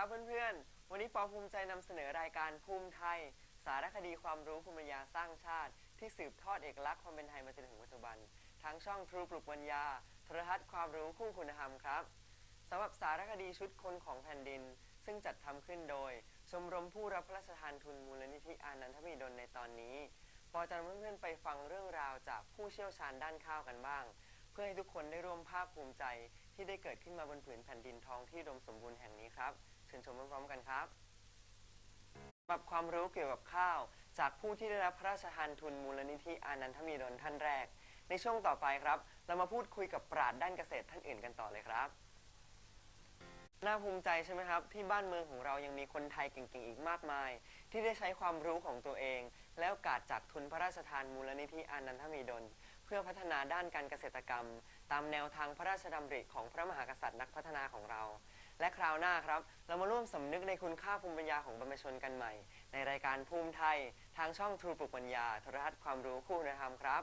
ครับเพื่อนๆ วันนี้ปอภูมิใจนำเสนอรายการภูมิไทย สารคดีความรู้ภูมิปัญญาสร้างชาติ ที่สืบทอดเอกลักษณ์ความเป็นไทยมาจนถึงปัจจุบัน ทั้งช่องทรูปลุกปัญญาโทรทัศน์ความรู้คู่คุณธรรมครับสำหรับสารคดีชุดคนของแผ่นดิน ซึ่งจัดทำขึ้นโดย ชมรมผู้รับพระราชทานทุนมูลนิธิอานันทมิดลในตอนนี้ ปอจะนำเพื่อนๆไปฟังเรื่องราวจากผู้เชี่ยวชาญด้านข้าวกันบ้าง เพื่อให้ทุกคนได้ร่วมภาคภูมิใจที่ได้เกิดขึ้นมาบนผืนแผ่นดินทองที่อุดมสมบูรณ์แห่งนี้ครับ ชิญชมพร้อมๆกันครับปรับความรู้เกี่ยวกับข้าว จากผู้ที่ได้รับพระราชทานทุนมูลนิธิอานันทมีดลท่านแรก ในช่วงต่อไปครับ เรามาพูดคุยกับปราดด้านเกษตรท่านอื่นกันต่อเลยครับ น่าภูมิใจใช่ไหมครับ ที่บ้านเมืองของเรายังมีคนไทยเก่งๆอีกมากมาย ที่ได้ใช้ความรู้ของตัวเอง และโอกาสจากทุนพระราชทานมูลนิธิอานันทมีดลเพื่อพัฒนาด้านการเกษตรกรรม ตามแนวทางพระราชดำริของพระมหากษัตริย์นักพัฒนาของเรา และคราวหน้าครับ เรามาร่วมสำนึกในคุณค่าภูมิปัญญาของบรรพชนกันใหม่ ในรายการภูมิไทย ทางช่องทรูปลุกปัญญาโทรทัศน์ความรู้คู่คุณธรรมครับ